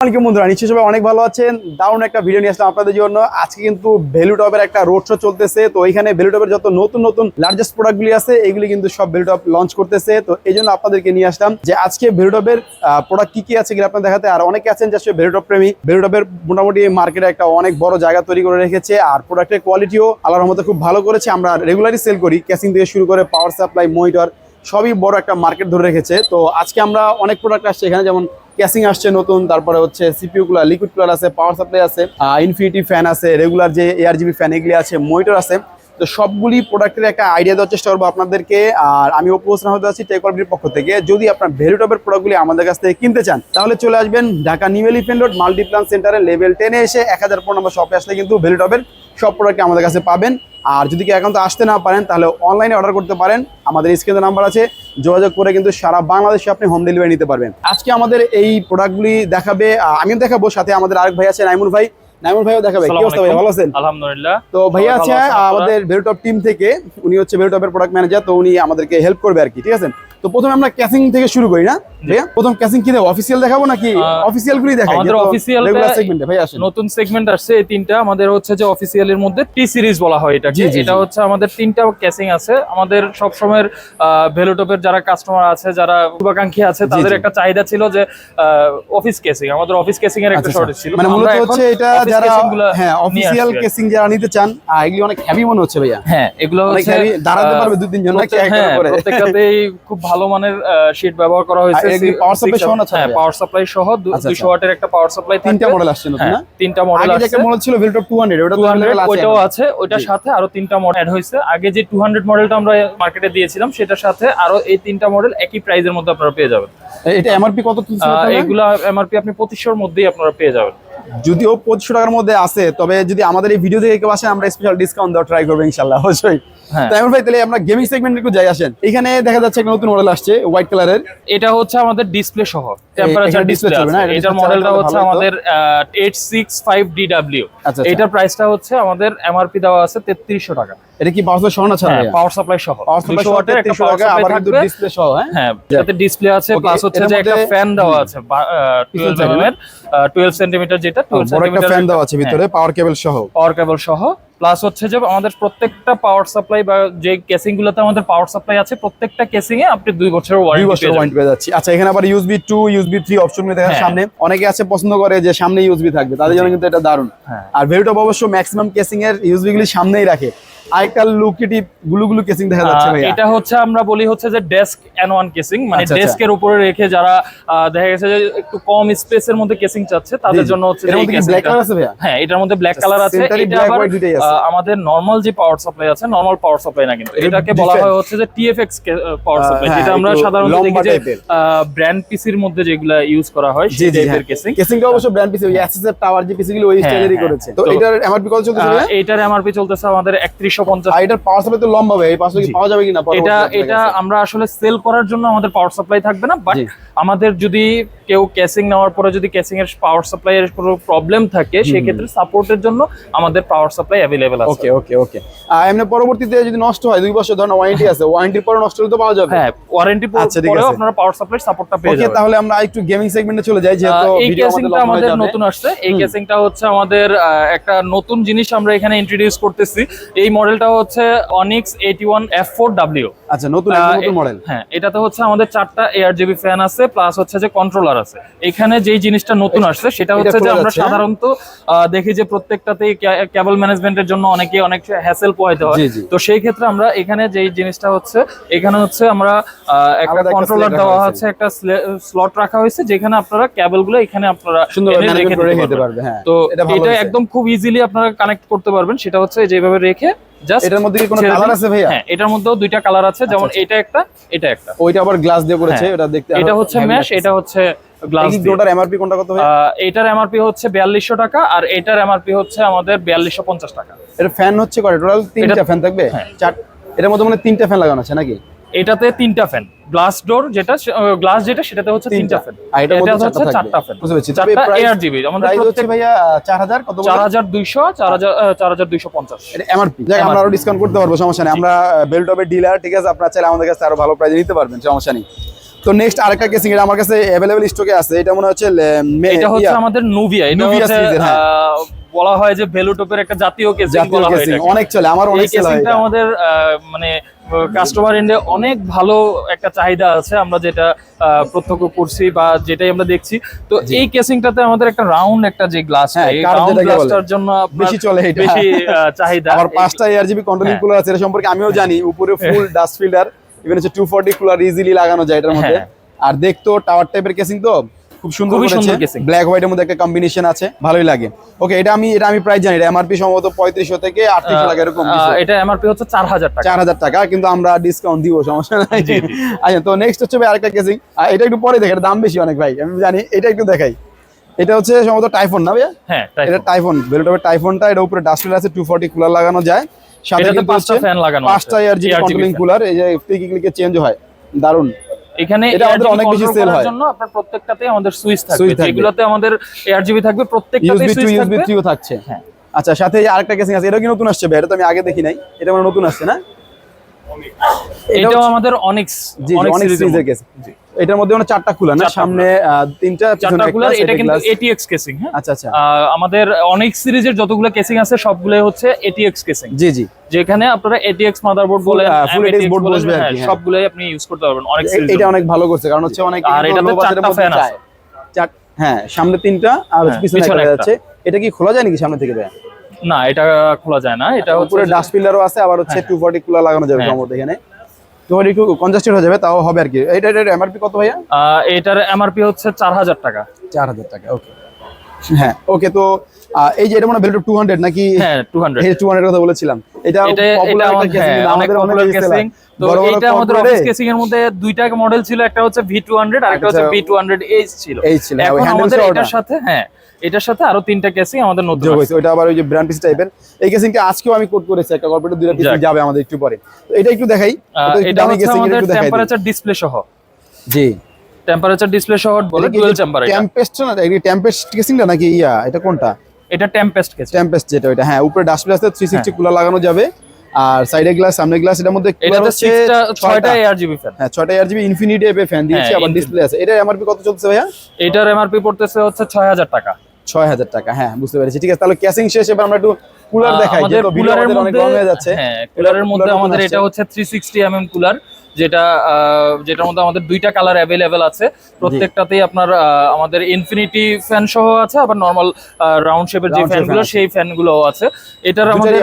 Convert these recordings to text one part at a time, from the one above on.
আসসালামাইকুম বন্ধুরা, নিশ্চয়ই সবাই অনেক ভালো আছেন। দারুণ একটা ভিডিও নিয়ে আসলাম আপনাদের জন্য। আজকে কিন্তু ভ্যালু টপের একটা রোড শো চলতেছে। তো এখানে ভ্যালু টপের যত নতুন নতুন লার্জেস্ট প্রোডাক্টগুলি আছে, এগুলি কিন্তু সব ভ্যালু টপ লঞ্চ করতেছে। তো এই জন্য আপনাদেরকে নিয়ে আসলাম যে আজকে ভ্যালু টপের প্রোডাক্ট কি কি আছে এগুলো আপনার দেখাতে। আর অনেকে আছেন যে আসলে ভ্যালু টপ প্রেমী। ভ্যালু টপের মোটামুটি মার্কেটে একটা অনেক বড় জায়গা তৈরি করে রেখেছে। আর প্রোডাক্টের কোয়ালিটিও আল্লাহর রহমতে খুব ভালো করেছে। আমরা রেগুলারই সেল করি ক্যাসিং থেকে শুরু করে পাওয়ার সাপ্লাই মনিটর সবই বড় একটা মার্কেট ধরে রেখেছে। তো আজকে আমরা অনেক প্রোডাক্ট আসছে এখানে, যেমন ক্যাসিং আসছে নতুন, তারপরে হচ্ছে সিপিউ কুলার লিকুইড কুলার আছে পাওয়ার সাপ্লাই আছে ইনফিনিটি ফ্যান আছে রেগুলার যে এয়ার জিবি ফ্যান এগুলি আছে মনিটর আছে। তো সবগুলি প্রোডাক্টের একটা আইডিয়া দেওয়ার চেষ্টা করব আপনাদেরকে। আর আমি উপস্থান হতে আছি টেকওয়ার্বির পক্ষ থেকে। যদি আপনার ভেরিটপের প্রোডাক্টগুলি আমাদের কাছ থেকে কিনতে চান, তাহলে চলে আসবেন Dhaka New Elephant Road Multiplan সেন্টারে লেভেল টেনে এসে এক হাজার পনেরো নম্বর শপে আসলে কিন্তু ভেরিটপের সব প্রোডাক্ট আমাদের কাছে পাবেন। আর যদি কেউ এখন তো আসতে না পারেন, তাহলে অনলাইনে অর্ডার করতে পারেন। আমাদের স্ক্রিনে নাম্বার আছে। যোগাযোগ করে কিন্তু সারা বাংলাদেশে আপনি হোম ডেলিভারি নিতে পারবেন। আজকে আমাদের এই প্রোডাক্টগুলি দেখাবে আমিও দেখাবো, সাথে আমাদের আরেক ভাই আছে নাইমুল ভাই। নাইমুল ভাইও দেখাবে কি অবস্থা ভাই? ভালো আছেন? আলহামদুলিল্লাহ। তো ভাইয়া আছে? আমাদের ভেরোটপ টিম থেকে উনি হচ্ছে ভেরোটপের প্রোডাক্ট ম্যানেজার তো উনি আমাদেরকে হেল্প করবে আর কি ঠিক আছে? তো প্রথমে আমরা ক্যাসিং থেকে শুরু করি না ভাইয়া? প্রথম ক্যাসিং কি দেবো অফিসিয়াল দেখাবো নাকি অফিসিয়াল গুলি দেখাই? আমাদের টা- সেগমেন্টে ভাই আসেন। নতুন সেগমেন্ট আসছে এই তিনটা। আমাদের হচ্ছে যে অফিসিয়াল এর মধ্যে টি সিরিজ বলা হয় জি, এটা হচ্ছে আমাদের তিনটা ক্যাসিং আছে। আমাদের সব সময়ের ভেলোটপের যারা কাস্টমার আছে যারা শুভাকাঙ্ক্ষী আছে তাদের একটা চাহিদা ছিল যে অফিস কেসিং আমাদের অফিস কেসিং এর একটা আচ্ছা, শর্টেজ ছিল। মানে মূলত হচ্ছে এটা যারা হ্যাঁ অফিসিয়াল কেসিং যারা নিতে চান আহ, এগুলি অনেক হেভি মনে হচ্ছে ভাইয়া। হ্যাঁ এগুলো হচ্ছে দাঁড়াতে পারবে দুই তিনজন নাকি প্রত্যেক- হ্যাঁ, করে? প্রত্যেকটাতেই খুব ভালো মানের শীট ব্যবহার করা হয়েছে। power supply সহ না হ্যাঁ পাওয়ার সাপ্লাই সহ আচ্ছা, 200 ওয়াটের একটা পাওয়ার সাপ্লাই তিনটা মডেল আসছে না? হ্যাঁ, তিনটা মডেল আছে আগে যে আছে মডেল ছিল ভেলটপ 200 ওটা তো 200 available আছে আছে ওইটার সাথে আরও তিনটা মডেল অ্যাড হয়েছে। আগে যে 200 মডেলটা আমরা মার্কেটে দিয়েছিলাম সেটার সাথে আরও এই তিনটা মডেল একই প্রাইজের মধ্যে আপনারা পেয়ে যাবেন। এটা এমআরপি কত? এগুলা এমআরপি আপনি 2500 এর মধ্যেই আপনারা পেয়ে যাবেন। যদিও পঁচিশশো টাকার মধ্যে আছে তবে যদি আমাদের এই ভিডিও থেকে কেউ আসেন আমরা স্পেশাল ডিসকাউন্ট দেওয়া ট্রাই করব ইনশাল্লাহ অবশ্যই। হ্যাঁ। তাই ভাই তাহলে আমরা গেমিং সেগমেন্ট একটু যাই আসেন এখানে দেখা যাচ্ছে একটা নতুন মডেল আসছে হোয়াইট কালারের এটা হচ্ছে আমাদের ডিসপ্লে সহ টেম্পারেচার ডিসপ্লে? আছে এটা এটার মডেলটা চালাতে হচ্ছে ভালো হতো। আমাদের 865DW আচ্ছা, আচ্ছা। এটার প্রাইসটা হচ্ছে আমাদের এমআরপি দেওয়া আছে 3300 টাকা এটা কি পাওয়ার সহ না হ্যাঁ পাওয়ার সাপ্লাই সহ। পাওয়ার সাপ্লাই 200 ওয়াটের একটা পাওয়ার টাকা আবার কিন্তু ডিসপ্লে সহ হ্যাঁ? হ্যাঁ এটাতে ডিসপ্লে আছে প্লাস হচ্ছে যে একটা ফ্যান দেওয়া আছে 12 side এ এর 12 সেন্টিমিটার যেটা 12 বড় একটা ফ্যান দেওয়া আছে ভিতরে পাওয়ার কেবল সহ। পাওয়ার কেবল সহ প্লাস হচ্ছে যে আমাদের প্রত্যেকটা পাওয়ার সাপ্লাই বা যে কেসিং গুলোতে আমাদের পাওয়ার সাপ্লাই আছে প্রত্যেকটা কেসিং এ আপনি দুই বছরের দুই ওয়ারেন্টি পেয়ে যাচ্ছি। আচ্ছা এখানে আবার ইউএসবি 2 ইউএসবি 3 অপশনগুলো দেখা হ্যাঁ। সামনে। অনেকে আছে পছন্দ করে যে সামনে ইউএসবি থাকবে তাদের জন্য কিন্তু এটা দারুণ। হ্যাঁ। আর ভেরিটপ অবশ্য ম্যাক্সিমাম কেসিং এর ইউএসবি গুলি সামনেই রাখে। আরেকটা লুকিটি গুলু গুলু কেসিং দেখা যাচ্ছে ভাইয়া। এটা হচ্ছে আমরা বলি হচ্ছে যে ডেস্ক এন ওয়ান কেসিং মানে আচ্ছা, আচ্ছা। ডেস্কের উপরে রেখে যারা দেখা গেছে যে একটু কম স্পেসের মধ্যে কেসিং চাচ্ছে তাদের। জন্য হচ্ছে ব্ল্যাক কালার আছে ভাইয়া? হ্যাঁ এটার মধ্যে ব্ল্যাক কালার আছে। এটা আবার আমাদের নরমাল যে পাওয়ার সাপ্লাই আছে নরমাল পাওয়ার সাপ্লাই না কিন্তু। এটাকে বলা হয় হচ্ছে যে টিএফএক্স পাওয়ার সাপ্লাই হ্যাঁ, যেটা আমরা সাধারণত দেখি যে ব্র্যান্ড পিসির মধ্যে যেগুলা ইউজ করা হয় সেই টাইপের কেসিং কেসিংটা অবশ্য ব্র্যান্ড পিসি ওই এসএসএর টাওয়ার যে পিসি গুলো ওই হ্যাঁ, স্টাইলেরই হ্যাঁ, করেছে। তো এটার এমআরপি কত চলতেছে এটার এমআরপি চলতেছে আমাদের একত্রিশশো পঞ্চাশ। আর এটার পাওয়ার সাপ্লাই তো লম্বা ভাই এই পাশে কি পাওয়া যাবে কিনা? এটা এটা আমরা আসলে সেল করার জন্য আমাদের পাওয়ার সাপ্লাই থাকবে না বাট আমাদের যদি কেউ ক্যাসিং নেওয়ার পরে যদি ক্যাসিং এর পাওয়ার সাপ্লাই এর কোনো প্রবলেম থাকে সেক্ষেত্রে সাপোর্টের জন্য আমাদের পাওয়ার সাপ্লাই অ্যাভেলেবেল আছে। ওকে ওকে ওকে আর এমনি পরবর্তীতে যদি নষ্ট হয় দুই বছর ধরনের ওয়ারেন্টি আছে ওয়ারেন্টির পরে নষ্ট হলে তো পাওয়া যাবে। হ্যাঁ ওয়ারেন্টি পরেও আপনারা পাওয়ার সাপ্লাই সাপোর্টটা পেয়ে ওকে যাবেন। তাহলে আমরা একটু গেমিং সেগমেন্টে চলে যাই যেহেতু এই ভিডিও আমাদের নতুন আসছে। এই। কেসিংটা হচ্ছে আমাদের একটা নতুন জিনিস আমরা এখানে ইন্ট্রোডিউস করতেছি। এই মডেলটা হচ্ছে Onyx eighty one F four W আচ্ছা নতুন নতুন মডেল হ্যাঁ এটাতে হচ্ছে আমাদের চারটা জিবি ফ্যান আছে প্লাস হচ্ছে যে কন্ট্রোলার আছে এখানে যেই জিনিসটা নতুন আসছে সেটা হচ্ছে যে আমরা? সাধারণত দেখি যে প্রত্যেকটাতেই কেবল ম্যানেজমেন্টের জন্য অনেকে অনেক হ্যাসেল পোহাইতে হয়। তো সেই ক্ষেত্রে আমরা এখানে যেই জিনিসটা হচ্ছে এখানে হচ্ছে আমরা একটা কন্ট্রোলার দেওয়া হচ্ছে একটা স্লট রাখা হয়েছে যেখানে আপনারা কেবলগুলো এখানে আপনারা রেখে দিতে রেখে পারবেন। হ্যাঁ তো এটা। একদম খুব ইজিলি আপনারা কানেক্ট করতে পারবেন সেটা হচ্ছে যেভাবে রেখে এটার মধ্যে কি কোনো কালার আছে ভাইয়া হ্যাঁ এটার মধ্যেও দুইটা কালার আছে যেমন আচ্ছা। এটা একটা এটা একটা ওইটা আবার গ্লাস দিয়ে করেছে হ্যাঁ। এটা দেখতে এটা হচ্ছে ম্যাশ এটা হচ্ছে গ্লাস গ্লোটার এমআরপি কোনটা কত ভাই? এটার এমআরপি হচ্ছে বিয়াল্লিশশো টাকা আর এটার এমআরপি হচ্ছে আমাদের বিয়াল্লিশশো পঞ্চাশ টাকা। এটা ফ্যান হচ্ছে করে টোটাল তিনটা ফ্যান থাকবে? হ্যাঁ। চার এটার মধ্যে মানে তিনটা ফ্যান লাগানো আছে নাকি? এটাতে তিনটা ফ্যান গ্লাস ডোর যেটা গ্লাস যেটা সেটাতে হচ্ছে তিনটা ফ্যান আর এটা হচ্ছে চারটা ফ্যান বুঝতে পেরেছি। চারটা এয়ার জিবি আমাদের প্রত্যেক ভাইয়া চার হাজার কত চার হাজার দুইশো চার হাজার চার হাজার দুইশো পঞ্চাশ। এটা এমআরপি যাক আমরা আরও ডিসকাউন্ট করতে পারব সমস্যা নেই। আমরা বেলটপের ডিলার ঠিক আছে? আপনারা চাইলে আমাদের কাছে আরও ভালো প্রাইজে নিতে পারবেন সমস্যা নেই। তো নেক্সট আরেকটা কেসিং এটা আমার কাছে অ্যাভেলেবল স্টকে আছে এটা মনে হচ্ছে এটা হচ্ছে আমাদের নুভিয়া এটা হচ্ছে হ্যাঁ। বলা হয় যে ভেলুটপের একটা জাতীয় কেসিং বলা হয় কেসিং অনেক চলে আমার অনেক হয় এটা। আমাদের মানে কাস্টমার এন্ডে অনেক ভালো একটা চাহিদা আছে আমরা যেটা প্রত্যক্ষ করছি বা যেটাই আমরা দেখছি তো এই কেসিংটাতে আমাদের একটা রাউন্ড একটা যে গ্লাস হ্যাঁ, রাউন্ড গ্লাসটার জন্য বেশি চলে এটা। বেশি চাহিদা আমার পাঁচটা এআরজিবি কন্ট্রোলিং হ্যাঁ। কুলার আছে এটা সম্পর্কে আমিও জানি উপরে ফুল ডাস্ট ফিল্টার ইভেন হচ্ছে টু ফর্টি কুলার ইজিলি লাগানো যায় এটার মধ্যে। হ্যাঁ। আর দেখতো টাওয়ার টাইপের কেসিং তো খুব সুন্দর করেছে। ব্ল্যাক হোয়াইটের মধ্যে একটা কম্বিনেশন আছে ভালোই লাগে। ওকে এটা আমি এটা আমি প্রাইস জানি এটা এমআরপি সম্ভবত পঁয়ত্রিশশো থেকে আটত্রিশশো টাকা এরকম এটা এমআরপি হচ্ছে চার হাজার টাকা। চার হাজার টাকা কিন্তু আমরা ডিসকাউন্ট দিব সমস্যা নাই। আচ্ছা তো নেক্সট হচ্ছে আরেকটা কেসিং এটা একটু পরে দেখে দাম বেশি অনেক ভাই। আমি জানি এটা একটু দেখাই। এটা হচ্ছে সম্ভবত টাইফোন না ভাইয়া? হ্যাঁ এটা টাইফোন বেলটপের টাইফোনটা এটা উপরে ডাস্টবিন আছে টু ফর্টি কুলার লাগানো যায়। সাথে কিন্তু পাঁচটা ফ্যান লাগানো পাঁচটা কন্ট্রোলিং কুলার এই যে ক্লিকে ক্লিকে চেঞ্জ হয়। দারুণ এখানে এটা আমাদের অনেক বেশি সেল হয়। জন্য আপনার প্রত্যেকটাতে আমাদের সুইচ থাকবে। যেগুলোতে আমাদের এআরজিবি থাকবে প্রত্যেকটাতে ইউএসবি টু সুইচ ইউএসবি থাকবে। থ্রিও থাকছে। হ্যাঁ। আচ্ছা সাথে আরেকটা কেসিং আছে এটা কি নতুন আসছে ভাই? এটা তো আমি আগে দেখি নাই। এটা মানে নতুন আসছে না? এটাও আমাদের অনিক্স জি জি অনেক সিরিজের কেস এটার মধ্যে মানে চারটা খোলা না? সামনে তিনটা চারটা এটা কিন্তু এটিএক্স কেসিং হ্যাঁ? আচ্ছা আচ্ছা। আমাদের অনেক সিরিজের যতগুলো কেসিং আছে সবগুলো হচ্ছে এটিএক্স কেসিং জি জি। যেখানে আপনারা এটিএক্স মাদারবোর্ড বলে full ATX board বসবে আর কি, হ্যাঁ। সবগুলোই আপনি ইউজ করতে পারবেন অনেক সিরিজ এটা অনেক ভালো করছে কারণ হচ্ছে অনেক আর এটাতে চারটা fan আছে। হ্যাঁ সামনে তিনটা আর হ্যাঁ, পিছনে একটা। যাচ্ছে। এটা কি খোলা যায় নাকি সামনে থেকে ভাইয়া? না এটা খোলা যায় না এটা হচ্ছে উপরে ডাস্ট পিলারও আছে আবার হচ্ছে টু ফর্টি কুলার লাগানো যাবে হ্যাঁ। সম্ভবত এখানে। তোমার একটু কনজাস্টেড হয়ে যাবে তাও হবে আর কি। এটা এর এমআরপি কত ভাইয়া? এটার এমআরপি হচ্ছে চার হাজার টাকা। চার হাজার টাকা ওকে হ্যাঁ ওকে তো এই যে এটা মনে ভ্যালু টু হান্ড্রেড নাকি? হ্যাঁ টু হান্ড্রেড টু হান্ড্রেড কথা বলেছিলাম। এটা এটা এটা একটা আমাদের casing, হ্যাঁ, আমাদের অনেক কেসিং তো এটা আমাদের অফিস কেসিং এর মধ্যে দুইটা মডেল ছিল একটা হচ্ছে ভি টু হান্ড্রেড আর একটা হচ্ছে হচ্ছে ভি টু হান্ড্রেড এইচ ছিল। এই ছিল হ্যাঁ, এখন আমাদের এটার সাথে হ্যাঁ এটার সাথে আরও তিনটা কেসিং আমাদের নতুন হয়েছে ওটা আবার ওই যে ব্র্যান্ড পিস টাইপের এই কেসিংটা আজকেও আমি কোড করেছি একটা কর্পোরেট দুইটা পিস যাবে আমাদের একটু পরে। তো এটা একটু দেখাই এটা হচ্ছে আমাদের টেম্পারেচার ডিসপ্লে সহ। জি। টেম্পারেচার ডিসপ্লে সহ বলে ডুয়াল চেম্বার এটা। টেম্পেস্ট না এটা টেম্পেস্ট কেসিংটা নাকি ইয়া এটা কোনটা? এটা টেম্পেস্ট কেসিং টেম্পেস্ট যেটা ওইটা হ্যাঁ উপরে ডাস্টবিন আছে 360 কুলার লাগানো যাবে। আর সাইডে গ্লাস সামনে গ্লাস এটার মধ্যে সিক্সটা ছয়টা। ছয়টা এআরজিবি ফ্যান হ্যাঁ ছয়টা আরজিবি ইনফিনিটি এপে ফ্যান দিয়েছি হ্যাঁ, আবার ডিসপ্লে আছে। এটা এমআরপি কত চলছে ভাইয়া? এটার এমআরপি পড়তেছে হচ্ছে ছয় হাজার টাকা। ছয় হাজার টাকা হ্যাঁ বুঝতে পেরেছি। ঠিক আছে তাহলে ক্যাসিং শেষ এবার আমরা একটু কুলার দেখাই যেহেতু ভিডিও কুলারের আমাদের অনেক মধ্যে লং হয়ে যাচ্ছে। হ্যাঁ কুলারের মধ্যে আমাদের এটা হচ্ছে থ্রি সিক্সটি এমএম কুলার যেটা যেটার মধ্যে আমাদের দুইটা কালার অ্যাভেলেবেল আছে। প্রত্যেকটাতেই আপনার আমাদের ইনফিনিটি ফ্যান সহ আছে আবার নর্মাল রাউন্ড শেপের যে ফ্যানগুলো। সেই ফ্যানগুলো আছে। এটার আমাদের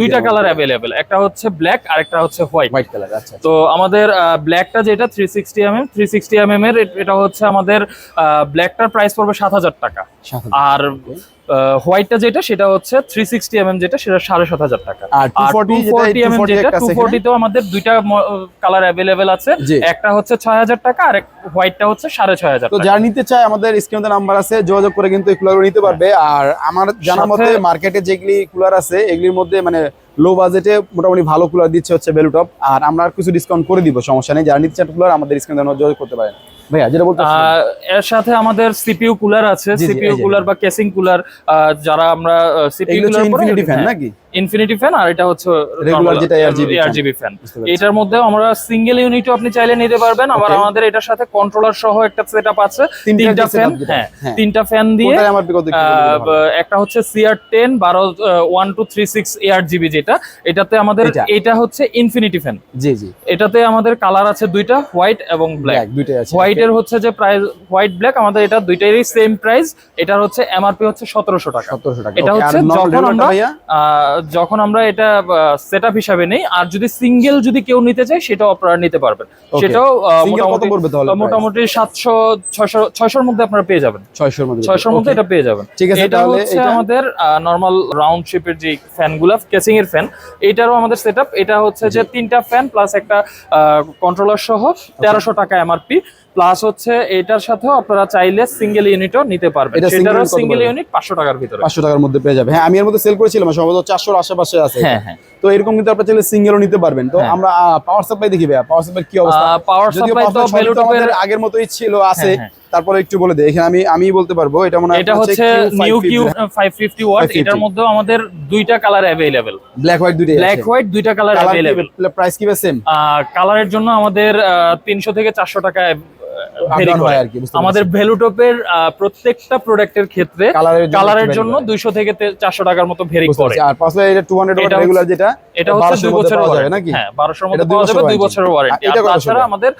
দুইটা কালার অ্যাভেলেবেল একটা হচ্ছে ব্ল্যাক আর একটা হচ্ছে হোয়াইট হোয়াইট কালার আচ্ছা তো আমাদের ব্ল্যাকটা যেটা three sixty MM three sixty MM এর এটা হচ্ছে আমাদের ব্ল্যাকটার প্রাইস পড়বে সাত হাজার টাকা। আর হোয়াইটটা যেটা সেটা হচ্ছে থ্রি সিক্সটি এমএম যেটা সেটা সাড়ে সাত হাজার টাকা। আর 240 যেটা, এই 240 mm 240 যেটা একটা আছে 240 তেও আমাদের দুইটা কালার অ্যাভেলেবেল আছে। একটা হচ্ছে ছয় হাজার টাকা আর হোয়াইটটা হচ্ছে সাড়ে ছয় হাজার তো যারা নিতে চায় আমাদের স্ক্রিনে নাম্বার আছে যোগাযোগ করে কিন্তু এই কুলারগুলো নিতে পারবে। আর আমার জানা মতে মার্কেটে যেগুলি কুলার আছে এগুলির মধ্যে মানে লো বাজেটে মোটামুটি ভালো কুলার দিচ্ছে হচ্ছে বেলুটপ আর আমরা কিছু ডিসকাউন্ট করে দিব সমস্যা নেই। যারা নিতে চায় কুলার আমাদের স্ক্রিনে যোগাযোগ করতে পারেন। ভাইয়া যেটা বলতে আহ, এর সাথে আমাদের সিপিইউ কুলার আছে সিপিইউ কুলার বা কেসিং কুলার যারা আমরা সিপিইউ কুলার ইনফিনিটি ফ্যান নাকি? ইনফিনিটি ফ্যান আর এটা হচ্ছে Regular যেটা fan। আরজিবি ফ্যান এটার মধ্যে আমরা সিঙ্গেল ইউনিটও আপনি চাইলে নিতে পারবেন আবার আমাদের এটার সাথে কন্ট্রোলার সহ একটা সেটআপ আছে। তিনটা ফ্যান হ্যাঁ। তিনটা ফ্যান দিয়ে একটু হচ্ছে সিআর টেন বারো one two three six AR GB যেটা এটাতে আমাদের এটা। হচ্ছে ইনফিনিটি ফ্যান জি জি। এটাতে আমাদের কালার আছে দুইটা হোয়াইট এবং ব্ল্যাক দুইটাই আছে হোয়াইট এর হচ্ছে যে প্রাইস হোয়াইট ব্ল্যাক আমাদের এটা দুইটারই সেম প্রাইস এটার হচ্ছে এমআরপি হচ্ছে সতেরোশো টাকা। 1700 টাকা। এটা হচ্ছে যখন আমরা যখন আমরা এটা সেট আপ হিসাবে নেই আর যদি সিঙ্গেল যদি কেউ নিতে চায় সেটাও আপনারা নিতে পারবেন। সেটাও মোটামুটি সাতশো ছয়শো ছয়শোর মধ্যে আপনারা পেয়ে যাবেন। 600 এর মধ্যে ছয়শোর মধ্যে এটা পেয়ে যাবেন। ঠিক আছে, এটা হচ্ছে আমাদের নর্মাল রাউন্ড শেপের যে ফ্যান ফ্যানগুলো কেসিং এর ফ্যান এটারও আমাদের সেটআপ এটা হচ্ছে যে তিনটা ফ্যান প্লাস একটা কন্ট্রোলার সহ তেরোশো টাকা এমআরপি প্লাস হচ্ছে এটার সাথেও আপনারা চাইলে সিঙ্গেল ইউনিটও নিতে পারবেন। সেটারও সিঙ্গেল ইউনিট পাঁচশো টাকার ভিতরে। 500 টাকার মধ্যে পেয়ে যাবে। হ্যাঁ আমি এর মধ্যে সেল করেছিলাম সম্ভবত 400 এর আশেপাশে আছে হ্যাঁ হ্যাঁ। তো এরকম কিন্তু আপনারা চাইলে সিঙ্গেলও নিতে পারবেন। তো হ্যাঁ। আমরা পাওয়ার সাপ্লাই দেখি ভাইয়া পাওয়ার সাপ্লাই কি অবস্থা? পাওয়ার সাপ্লাই তো তো বেলুটপের আমাদের আগের মতোই ছিল আছে। হ্যাঁ, তারপরে একটু বলে দেই এখানে আমি আমি বলতে পারব এটা মনে হয় এটা হচ্ছে new Q five fifty watt এটার মধ্যেও আমাদের দুইটা কালার অ্যাভেলেবেল ব্ল্যাক হোয়াইট দুইটাই ব্ল্যাক হোয়াইট দুইটা কালার অ্যাভেলেবেল প্রাইস কি সেম কালারের জন্য আমাদের তিনশো থেকে চারশো টাকা হয় আমাদের ভ্যালুটপের প্রত্যেকটা প্রোডাক্টের ক্ষেত্রে কালারের জন্য কালারের vary জন্য করে। দুইশো থেকে চারশো টাকার মতো ভেরি করে আর পাশে এটা 200 এটা ওয়াট রেগুলার যেটা এটা হচ্ছে 1200 দুই মধ্যে বছরের ওয়ারেন্টি নাকি হ্যাঁ বারোশোর এটা মধ্যে পাওয়া যাবে দুই warranty। বছরের ওয়ারেন্টি আর তাছাড়া আমাদের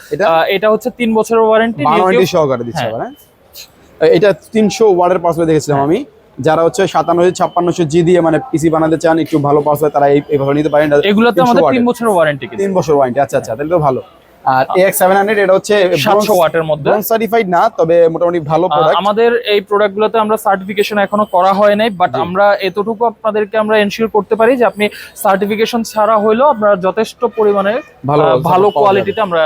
এটা? হচ্ছে তিন বছরের ওয়ারেন্টি ওয়ারেন্টি সহকারে দিচ্ছে হ্যাঁ। আবার হ্যাঁ? এটা 300 ওয়াটের পাসওয়ার্ড দেখেছিলাম আমি যারা হচ্ছে 57 5600 জি দিয়ে মানে পিসি বানাতে চান একটু ভালো পাসওয়ার্ড তারা এই এই পাসওয়ার্ড নিতে পারেন এগুলোতে আমাদের তিন। বছরের ওয়ারেন্টি তিন বছর ওয়ারেন্টি আচ্ছা আচ্ছা তাহলে তো ভালো আর AX 700 এটা হচ্ছে সাতশো ওয়াটের মধ্যে। সার্টিফাইড না তবে মোটামুটি ভালো প্রোডাক্ট আমাদের এই প্রোডাক্টগুলোতে আমরা সার্টিফিকেশন এখনও করা হয় নাই বাট আমরা এতটুকু আপনাদেরকে আমরা এনশিওর করতে পারি যে আপনি সার্টিফিকেশন ছাড়া হইলেও আপনারা যথেষ্ট পরিমাণে ভালো ভালো কোয়ালিটিতে আমরা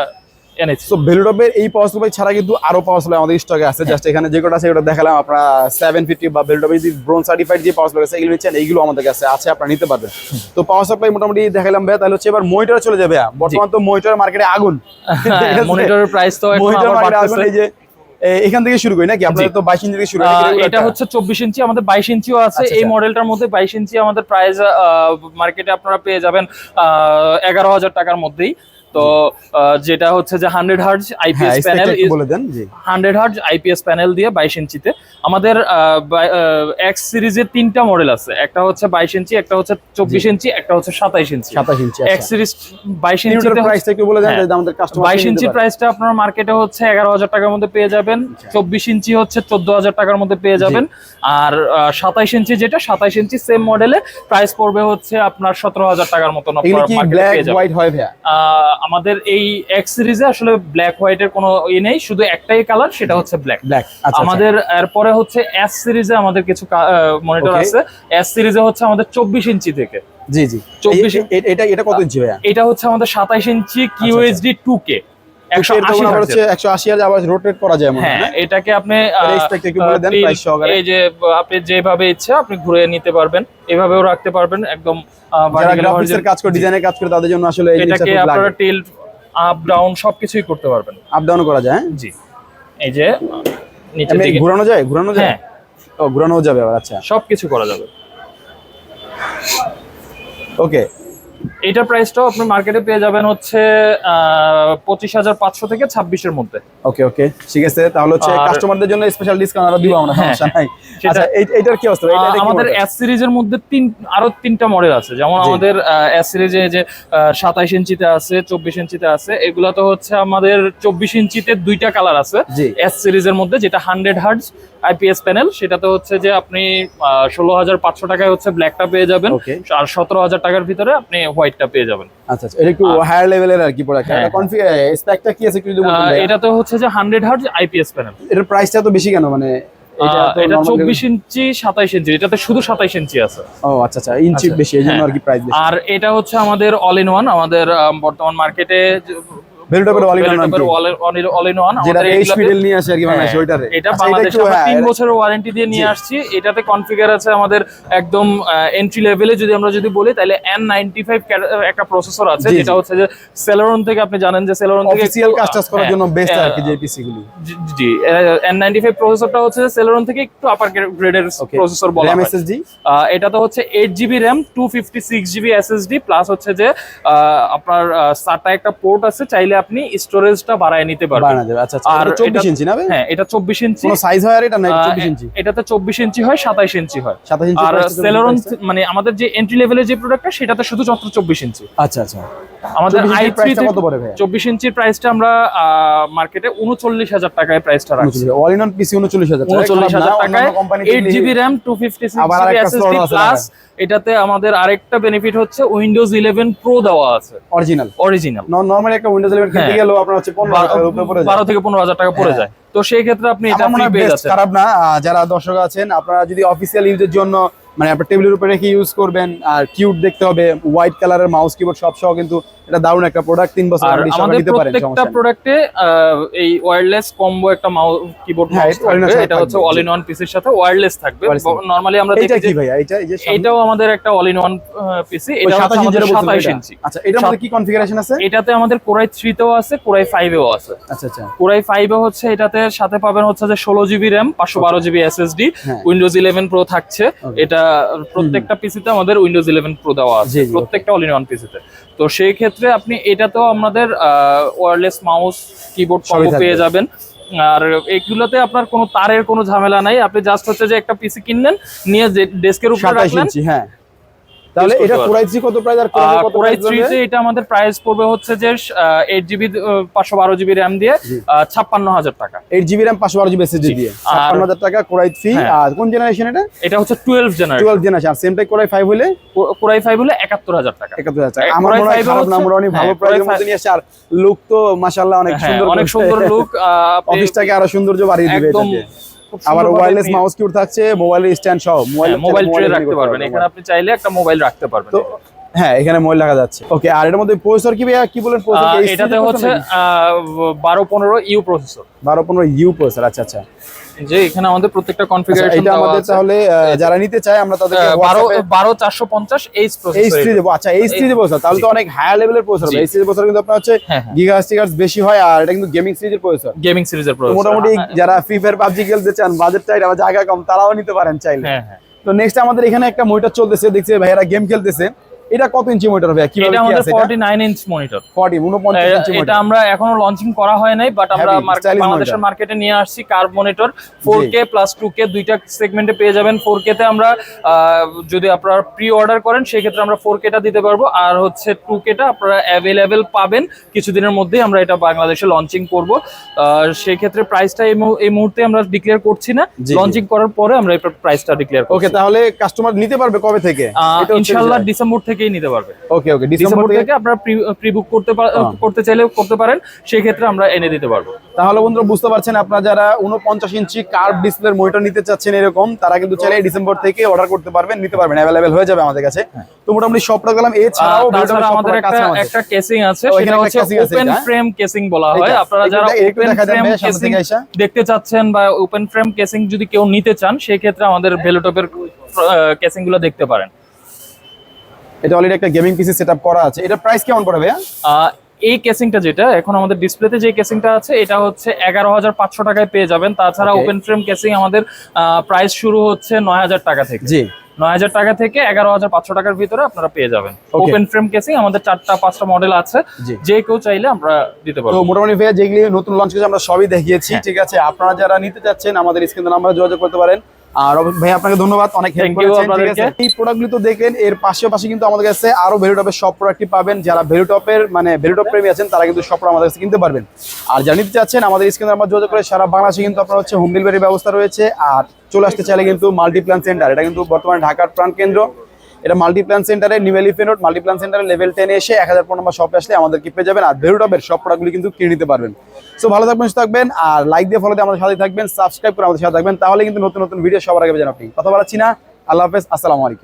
এনেছি। সো ভেলুটপের এই পাওয়ার সাপ্লাই ছাড়া কিন্তু আরও পাওয়ার সাপ্লাই আমাদের স্টকে আছে। জাস্ট এখানে যে কটা আছে ওটা দেখালাম। আপনারা সেভেন ফিফটি বা ভেলুটপের ব্রোন সার্টিফাইড যে পাওয়ার সাপ্লাই আছে এগুলো নিচ্ছেন এইগুলো আমাদের কাছে আছে আপনারা নিতে পারবেন। তো পাওয়ার সাপ্লাই মোটামুটি দেখালাম তাহলে হচ্ছে এবার মনিটর চলে যাবে বর্তমান তো মনিটর মার্কেটে আগুন। মনিটরের প্রাইস তো মনিটর মার্কেটে আগুন এই যে এখান থেকে শুরু করি নাকি? আপনাদের তো বাইশ ইঞ্চি থেকে শুরু হয় এটা হচ্ছে চব্বিশ ইঞ্চি আমাদের বাইশ ইঞ্চিও আছে। আচ্ছা, এই আচ্ছা। মডেলটার মধ্যে বাইশ ইঞ্চি আমাদের প্রাইস মার্কেটে আপনারা পেয়ে যাবেন এগারো হাজার টাকার মধ্যেই। তো যেটা হচ্ছে যে হান্ড্রেড হার্জ আইপিএস প্যানেল বলে দেন হান্ড্রেড হার্জ আইপিএস প্যানেল দিয়ে বাইশ ইঞ্চিতে। আমাদের এক্স সিরিজের তিনটা মডেল আছে। একটা হচ্ছে বাইশ ইঞ্চি একটা হচ্ছে চব্বিশ ইঞ্চি একটা হচ্ছে সাতাইশ ইঞ্চি। সাতাশ ইঞ্চি এক্স সিরিজ বাইশ ইঞ্চিতে প্রাইসটা একটু বলে দেন হ্যাঁ। আমাদের কাস্টমার বাইশ ইঞ্চি প্রাইসটা আপনার মার্কেটে হচ্ছে এগারো হাজার টাকার মধ্যে পেয়ে যাবেন। আচ্ছা। চব্বিশ ইঞ্চি হচ্ছে চোদ্দ হাজার টাকার মধ্যে পেয়ে যাবেন। আর সাতাইশ ইঞ্চি যেটা সাতাইশ ইঞ্চি সেম মডেলে প্রাইস পড়বে হচ্ছে আপনার সতেরো হাজার টাকার মতন আপনার কি মার্কেটে পেয়ে যাবেন। আমাদের এই এক্স সিরিজে আসলে ব্ল্যাক হোয়াইটের কোনো ই নেই শুধু একটাই কালার সেটা হচ্ছে ব্ল্যাক ব্ল্যাক আচ্ছা আমাদের এরপরে হচ্ছে এস সিরিজে আমাদের কিছু মনিটর আছে। এস সিরিজে হচ্ছে আমাদের চব্বিশ ইঞ্চি থেকে। জি জি। 24 এই- এই- এটা এটা কত ইঞ্চি ভাইয়া এটা হচ্ছে আমাদের সাতাইশ ইঞ্চি কিউএসডি টু কে হ্যাঁ এটাকে আপনি। এই যে আপনি যেভাবে ইচ্ছা আপনি ঘুরে নিতে পারবেন। এভাবেও রাখতে পারবেন একদম কাজ করে ডিজাইনের কাজ করে তাদের জন্য আসলে এটাকে আপনারা টিল্ট আপ ডাউন সবকিছুই করতে পারবেন। আপ ডাউন করা যায় হ্যাঁ? জি। এই যে আহ, দিকে। ঘোরানো যায়? ঘোরানো যায়? হ্যাঁ। ও ঘোরানো যাবে আবার আচ্ছা। সবকিছু করা যাবে। ওকে এটার প্রাইসটাও আপনি মার্কেটে পেয়ে যাবেন হচ্ছে পঁচিশ হাজার পাঁচশো থেকে ছাব্বিশের মধ্যে। ওকে ওকে ঠিক আছে তাহলে হচ্ছে কাস্টমারদের জন্য স্পেশাল ডিসকাউন্ট আরও দিব আমরা হ্যাঁ, সমস্যা নাই। আচ্ছা এইটার কি অবস্থা? এটা এটা আমাদের এস সিরিজের মধ্যে তিন আরও তিনটা মডেল আছে। যেমন। আমাদের এস সিরিজে যে সাতাইশ ইঞ্চিতে আছে চব্বিশ ইঞ্চিতে আছে এগুলো তো হচ্ছে আমাদের চব্বিশ ইঞ্চিতে দুইটা কালার আছে। এস সিরিজের মধ্যে যেটা হান্ড্রেড হার্জ আইপিএস প্যানেল সেটা তো হচ্ছে যে আপনি ষোলো হাজার পাঁচশো টাকায় হচ্ছে ব্ল্যাকটা পেয়ে যাবেন আর সতেরো হাজার টাকার ভিতরে আপনি হোয়াইটটা পেয়ে যাবেন। আচ্ছা আচ্ছা এটা একটু হায়ার লেভেলের আর কি প্রোডাক্ট হ্যাঁ, এটা স্পেকটা কি আছে একটু যদি বলতেন এটা তো হচ্ছে যে হান্ড্রেড হার্জ আইপিএস প্যানেল। এটার প্রাইসটা তো বেশি কেন? মানে এটা তো এটা normal চব্বিশ ইঞ্চি সাতাইশ ইঞ্চি এটাতে শুধু সাতাইশ ইঞ্চি আছে। ও আচ্ছা আচ্ছা ইঞ্চি আচ্ছা, বেশি এই জন্য হ্যাঁ। আর কি প্রাইস বেশি। আর এটা হচ্ছে আমাদের অল ইন ওয়ান আমাদের বর্তমান মার্কেটে বেলটপের all in one all in one যেটা এইচ ফিডেল নিয়ে আসে আর কি বাংলাদেশে ওইটারে এটা আচ্ছা, বাংলাদেশে আমরা হ্যাঁ, বছরের ওয়ারেন্টি দিয়ে নিয়ে আসছি। এটাতে কনফিগার আছে আমাদের একদম এন্ট্রি লেভেলে যদি আমরা যদি বলি তাহলে এন নাইনটি ফাইভ একটা প্রসেসর আছে যেটা হচ্ছে যে সেলেরন থেকে আপনি জানেন যে সেলেরন থেকে অফিসিয়াল একটু, কাজ করার হ্যাঁ, জন্য বেস্ট আর কি হ্যাঁ, যে পিসি গুলি। জি, জি এন নাইনটি ফাইভ প্রসেসরটা হচ্ছে সেলেরন থেকে একটু আপার গ্রেডের ওকে প্রসেসর বলা হয়। এসএসডি আহ, এটা তো হচ্ছে eight GB RAM two fifty six GB SSD plus হচ্ছে যে আপনার একটা পোর্ট আছে চাইলে আপনি স্টোরেজটা বাড়ায় নিতে পারবেন। আচ্ছা আচ্ছা আর আর 24 ইঞ্চি না হ্যাঁ এটা চব্বিশ ইঞ্চি। কোন সাইজ হয় আর এটা না 24 ইঞ্চি? এটাতে চব্বিশ ইঞ্চি হয় সাতাইশ ইঞ্চি হয়। 27 ইঞ্চি আর সেলেরন মানে আমাদের যে এন্ট্রি লেভেলের যে প্রোডাক্টটা সেটাতে শুধুমাত্র চব্বিশ ইঞ্চি। আচ্ছা আচ্ছা। আমাদের 24 আই কত পড়ে ভাই চব্বিশ ইঞ্চির প্রাইসটা আমরা মার্কেটে উনচল্লিশ হাজার টাকায় প্রাইসটা রাখছি। অল ইন অন পিসি 39000 টাকা উনচল্লিশ হাজার টাকায় company eight GB RAM two fifty six আবার জিবি এসএসডি প্লাস এটাতে আমাদের আরেকটা বেনিফিট হচ্ছে উইন্ডোজ ইলেভেন প্রো দেওয়া আছে। অরিজিনাল অরিজিনাল নরমালি একটা উইন্ডোজ 11 কিনতে হ্যাঁ। গেলেও আপনার হচ্ছে 15 টাকার উপরে পড়ে যায়। বারো থেকে পনেরো হাজার টাকা পড়ে হ্যাঁ। যায়। তো সেই ক্ষেত্রে আপনি এটা ফ্রি পেয়ে যাচ্ছেন। খারাপ না যারা দর্শক আছেন আপনারা যদি অফিসিয়াল ইউজের জন্য মানে আপনার টেবিলের উপরে রেখে ইউজ করবেন আর কিউট দেখতে হবে হোয়াইট কালারের মাউস কিবোর্ড সব সহ কিন্তু এটা দারুণ একটা প্রোডাক্ট তিন বছর আমাদের প্রত্যেকটা প্রোডাক্টে এই ওয়্যারলেস কম্বো একটা মাউস কিবোর্ড মাউস এটা হচ্ছে অল ইন ওয়ান পিসির সাথে ওয়্যারলেস থাকবে। নরমালি আমরা দেখি কি যে ভাইয়া? এটা এই যে এটাও আমাদের একটা অল ইন ওয়ান পিসি এটা 27 হচ্ছে আমাদের ইঞ্চির বলছেন সাতাইশ এটা? ইঞ্চি। আচ্ছা মধ্যে কি কনফিগারেশন আছে? এটাতে আমাদের কোরাই থ্রিতেও আছে কোরাই ফাইভেও আছে। আচ্ছা আচ্ছা। কোরাই ফাইভে হচ্ছে এটাতে সাথে পাবেন হচ্ছে যে ষোলো জিবি র্যাম পাঁচশো বারো GB SSD. Windows eleven pro থাকছে। এটা প্রত্যেকটা পিসিতে আমাদের উইন্ডোজ ইলেভেন প্রো দেওয়া আছে প্রত্যেকটা অল ইন ওয়ান পিসিতে তো সেই ক্ষেত্রে আপনি এটাতেও আমাদের ওয়ারলেস মাউস কিবোর্ড সবই সবই পেয়ে যাবেন। আর এগুলোতে আপনার কোনো তারের কোনো ঝামেলা নাই। আপনি জাস্ট হচ্ছে যে একটা পিসি কিনলেন নিয়ে ডেস্কের উপরে রাখলেন। হ্যাঁ। তাহলে এটা কোরাই থ্রি কত প্রাইস আর কোরাই কত কোরাই এটা আমাদের প্রাইস পড়বে হচ্ছে যে এইট জিবি পাঁচশো বারো জিবি র্যাম দিয়ে জি। ছাপ্পান্ন হাজার টাকা। এইট জিবি র্যাম পাঁচশো বারো জিবি এসএসডি। দিয়ে। আর- ছাপ্পান্ন হাজার টাকা কোরাই হ্যাঁ। আর কোন জেনারেশন এটা? এটা হচ্ছে টুয়েলভ জেনারেশন টুয়েলভ জেনারেশন আর সেমটাই কোরাই ফাইভ হলে? কোরাই ফাইভ হলে একাত্তর হাজার টাকা। একাত্তর হাজার টাকা। এ, আমার মনে হয় i5 খারাপ না মোটামুটি ভালো হ্যাঁ, প্রাইসের মধ্যে নিয়ে আসছে আর লুক তো মাশাআল্লাহ অনেক হ্যাঁ সুন্দর অনেক। সুন্দর লুক অফিসটাকে আরও সৌন্দর্য বাড়িয়ে দিবে একদম আবার ওয়্যারলেস মাউস কিউর থাকছে মোবাইলের স্ট্যান্ড সহ। মোবাইল মোবাইল ট্রে রাখতে পারবেন। এখানে আপনি চাইলে একটা মোবাইল রাখতে পারবেন। তো হ্যাঁ এখানে মোবাইল রাখা যাচ্ছে। ওকে আর এর মধ্যে প্রসেসর কি ভাইয়া? কি বলেন প্রসেসর এটাতে হচ্ছে বারো পনেরো ইউ প্রসেসর বারো পনেরো ইউ প্রসেসর আচ্ছা আচ্ছা। যে এখানে আমাদের প্রত্যেকটা আচ্ছা, কনফিগারেশন এটা আমাদের তাহলে যারা নিতে চায় আমরা তাদেরকে বারো WhatsApp-এ বারো চারশো পঞ্চাশ এইচ এইচ প্রসেসর থ্রি দেবো আচ্ছা এইচ দেবো তাহলে তো অনেক হায়ার লেভেলের প্রসেসর। এইচ থ্রি প্রসেসর কিন্তু আপনার হচ্ছে হ্যাঁ, হ্যাঁ। গিগা স্টিকার্স বেশি হয় আর এটা কিন্তু গেমিং সিরিজের প্রসেসর গেমিং সিরিজের প্রসেসর মোটামুটি যারা ফ্রি ফায়ার পাবজি খেলতে চান বাজেট চাই আমার জায়গা কম তারাও নিতে পারেন চাইলে। হ্যাঁ হ্যাঁ। তো নেক্সট আমাদের এখানে একটা মনিটর চলতেছে দেখছি ভাইয়ারা গেম খেলতেছে। এটা কত ইঞ্চি মনিটর হবে কীভাবে এটা আমাদের আছে এটা? ফর্টি নাইন ইঞ্চ মনিটর 40 49 ইঞ্চি এটা আমরা এখনও লঞ্চিং করা হয় নাই বাট আমরা বাংলাদেশের মার্কেটে নিয়ে আসছি curve monitor four K plus two K দুইটা সেগমেন্টে পেয়ে যাবেন। ফোর কে তে আমরা যদি আপনারা প্রি অর্ডার করেন সেই ক্ষেত্রে আমরা ফোর কেটা দিতে পারব। আর হচ্ছে টু কেটা আপনারা অ্যাভেলেবেল পাবেন। কিছুদিনের মধ্যেই আমরা এটা বাংলাদেশে লঞ্চিং করব। সেই ক্ষেত্রে প্রাইসটা এই মুহূর্তে আমরা ডিক্লেয়ার করছি না। লঞ্চিং করার পরে আমরা প্রাইসটা ডিক্লেয়ার করব ওকে তাহলে কাস্টমার নিতে পারবে কবে থেকে? ইনশাআল্লাহ। ডিসেম্বর থেকেই নিতে পারবে। ওকে ওকে ডিসেম্বর থেকে আপনারা প্রি বুক করতে হ্যাঁ। করতে চাইলে করতে পারেন সেই ক্ষেত্রে আমরা এনে দিতে পারব। তাহলে বন্ধুরা বুঝতে পারছেন আপনারা যারা উনপঞ্চাশ ইঞ্চি কার্ভ ডিসপ্লের মনিটর নিতে চাচ্ছেন এরকম তারা কিন্তু চাইলে ডিসেম্বর থেকে অর্ডার করতে পারবেন নিতে পারবেন অ্যাভেলেবেল হয়ে যাবে আমাদের কাছে। তো মোটামুটি সবটা গেলাম এছাড়াও আমাদের একটা একটা কেসিং আছে সেটা হচ্ছে ওপেন ফ্রেম কেসিং বলা হয়। আপনারা যারা ওপেন ফ্রেম কেসিং দেখতে চাচ্ছেন বা ওপেন ফ্রেম কেসিং যদি কেউ নিতে চান সেই ক্ষেত্রে আমাদের ভেলোটপের কেসিংগুলো দেখতে পারেন। এটা অলরেডি একটা গেমিং পিসি সেটআপ করা আছে। এটা প্রাইস কেমন পড়বে এই কেসিংটা যেটা এখন আমাদের ডিসপ্লেতে যে কেসিংটা আছে এটা হচ্ছে এগারো হাজার পাঁচশো টাকায় পেয়ে যাবেন। তাছাড়া ওপেন ফ্রেম কেসিং আমাদের প্রাইস শুরু হচ্ছে নয় হাজার টাকা থেকে। জি। নয় হাজার টাকা থেকে এগারো হাজার পাঁচশো টাকার ভিতরে আপনারা পেয়ে যাবেন। ওপেন ফ্রেম কেসিং আমাদের চারটা পাঁচটা মডেল আছে। যে কেউ চাইলে আমরা দিতে পারব। মোটামুটি ভাইয়া যেগুলি নতুন লঞ্চ করেছে আমরা সবই দেখিয়েছি হ্যাঁ। ঠিক আছে? আপনারা যারা নিতে চাচ্ছেন আমাদের স্ক্রিন নাম্বারে যোগাযোগ করতে পারেন। আর ভাই আপনাকে ধন্যবাদ অনেক হেল্প করেছেন এই প্রোডাক্টগুলি তো দেখেন এর পাশে পাশে কিন্তু আমাদের কাছে আরও ভ্যালুটপের সব প্রোডাক্টই পাবেন। যারা ভ্যালুটপের মানে ভেরিটপ প্রেমী আছেন তারা কিন্তু সব প্রোডাক্ট আমাদের কাছে কিনতে পারবেন। আর জানি নিতে চাচ্ছেন আমাদের স্ক্রিনে আমরা যোগাযোগ করে সারা বাংলাদেশে কিন্তু আপনার হচ্ছে হোম ডেলিভারি ব্যবস্থা রয়েছে। আর চলে আসতে চাইলে কিন্তু মাল্টিপ্ল্যান সেন্টার এটা কিন্তু বর্তমানে ঢাকার প্রাণ কেন্দ্র এটা মাল্টিপ্ল্যান সেন্টারে নিউ এলিফেন্ট মাল্টিপ্ল্যান সেন্টারে লেভেল টেনে এসে এক হাজার পনেরো নম্বর শপে আসলে আমাদেরকে পেয়ে যাবেন। আর ভেরুটপের সব প্রোডাক্টগুলি কিন্তু কিনে নিতে পারবেন। সো ভালো থাকবেন থাকবেন, আর লাইক দিয়ে ফলো দিয়ে আমাদের সাথে থাকবেন সাবস্ক্রাইব করে আমাদের সাথে থাকবেন, তাহলে কিন্তু নতুন নতুন ভিডিও সবার আগে যান আপনি। কথা বলাচ্ছি না। আল্লাহ হাফেজ, আসসালামু আলাইকুম।